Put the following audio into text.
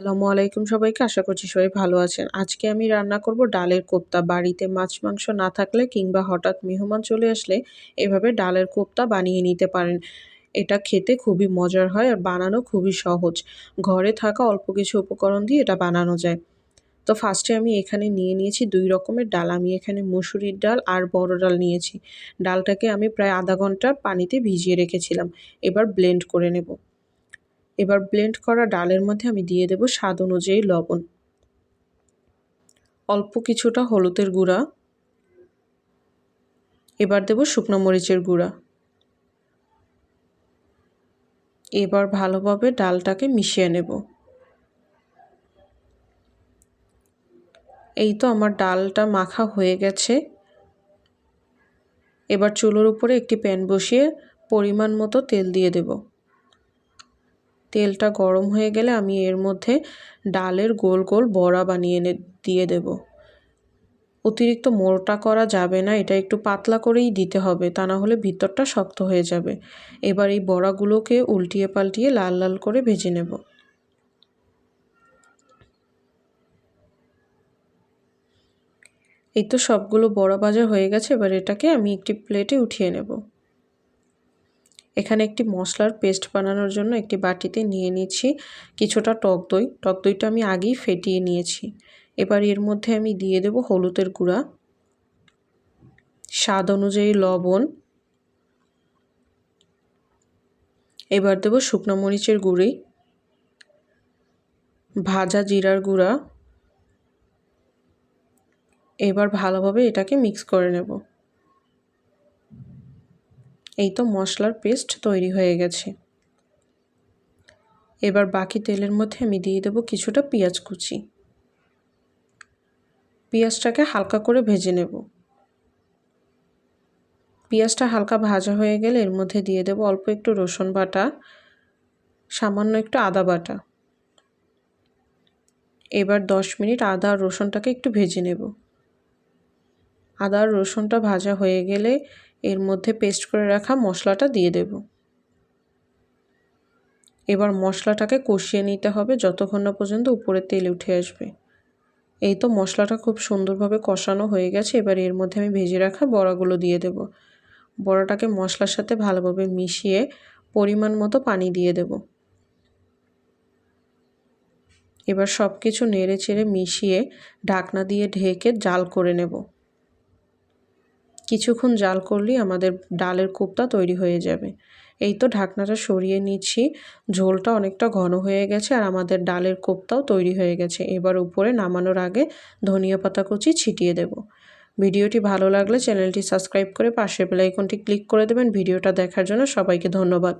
আসসালামু আলাইকুম সবাইকে, আশা করছি সবাই ভালো আছেন। আজকে আমি রান্না করব ডালের কোপ্তা। বাড়িতে মাছ, মাংস না থাকলে কিংবা হঠাৎ মেহমান চলে আসলে এভাবে ডালের কোপ্তা বানিয়ে নিতে পারেন। এটা খেতে খুবই মজার হয় আর বানানো খুবই সহজ। ঘরে থাকা অল্প কিছু উপকরণ দিয়ে এটা বানানো যায়। তো ফার্স্টে আমি এখানে নিয়ে নিয়েছি দুই রকমের ডাল। আমি এখানে মুসুরির ডাল আর বড় ডাল নিয়েছি। ডালটাকে আমি প্রায় আধা ঘণ্টা পানিতে ভিজিয়ে রেখেছিলাম। এবার ব্লেন্ড করে নেব। এবার ব্লেন্ড করা ডালের মধ্যে আমি দিয়ে দেব স্বাদ অনুযায়ী লবণ। অল্প কিছুটা হলুদের গুঁড়া। এবার দেব শুকনো মরিচের গুঁড়া। এবার ভালোভাবে ডালটাকে মিশিয়ে নেব। এই তো আমার ডালটা মাখা হয়ে গেছে। এবার চুলোর উপরে একটি প্যান বসিয়ে পরিমাণ মতো তেল দিয়ে দেবো। তেলটা গরম হয়ে গেলে আমি এর মধ্যে ডালের গোল গোল বড়া বানিয়ে দিয়ে দেব। অতিরিক্ত মোটা করা যাবে না, এটা একটু পাতলা করেই দিতে হবে, তা না হলে ভিতরটা শক্ত হয়ে যাবে। এবার এই বড়াগুলোকে উল্টিয়ে পাল্টিয়ে লাল লাল করে ভেজে নেব। এই তো সবগুলো বড়া ভাজা হয়ে গেছে, এবার এটাকে আমি একটি প্লেটে উঠিয়ে নেব। এখানে একটি মশলার পেস্ট বানানোর জন্য একটি বাটিতে নিয়ে নিচ্ছি কিছুটা টক দই। টক দইটা আমি আগেই ফেটিয়ে নিয়েছি। এবার এর মধ্যে আমি দিয়ে দেব হলুদের গুঁড়া, স্বাদ অনুযায়ী লবণ। এবার দেব শুকনো মরিচের গুঁড়ি, ভাজা জিরার গুঁড়া। এবার ভালোভাবে এটাকে মিক্স করে নেব। এই তো মশলার পেস্ট তৈরি হয়ে গেছে। এবার বাকি তেলের মধ্যে আমি দিয়ে দেবো কিছুটা পেঁয়াজ কুচি। পেঁয়াজটাকে হালকা করে ভেজে নেব। পেঁয়াজটা হালকা ভাজা হয়ে গেলে এর মধ্যে দিয়ে দেবো অল্প একটু রসুন বাটা, সামান্য একটু আদা বাটা। এবার দশ মিনিট আদা আর রসুনটাকে একটু ভেজে নেব। আদা আর রসুনটা ভাজা হয়ে গেলে এর মধ্যে পেস্ট করে রাখা মশলাটা দিয়ে দেব। এবার মশলাটাকে কষিয়ে নিতে হবে যতক্ষণ না পর্যন্ত উপরে তেল উঠে আসবে। এই তো মশলাটা খুব সুন্দরভাবে কষানো হয়ে গেছে, এবার এর মধ্যে আমি ভেজে রাখা বড়াগুলো দিয়ে দেব। বড়াটাকে মশলার সাথে ভালোভাবে মিশিয়ে পরিমাণ মতো পানি দিয়ে দেব। এবার সব কিছু নেড়ে চেড়ে মিশিয়ে ঢাকনা দিয়ে ঢেকে জাল করে নেব। কিছুক্ষণ জাল করলেই আমাদের ডালের কোপ্তা তৈরি হয়ে যাবে। এই তো ঢাকনাটা সরিয়ে নিচ্ছি। ঝোলটা অনেকটা ঘন হয়ে গেছে আর আমাদের ডালের কোপ্তাও তৈরি হয়ে গেছে। এবার উপরে নামানোর আগে ধনিয়া পাতা কুচি ছিটিয়ে দেব। ভিডিওটি ভালো লাগলে চ্যানেলটি সাবস্ক্রাইব করে পাশের বেলাইকনটি ক্লিক করে দেবেন। ভিডিওটা দেখার জন্য সবাইকে ধন্যবাদ।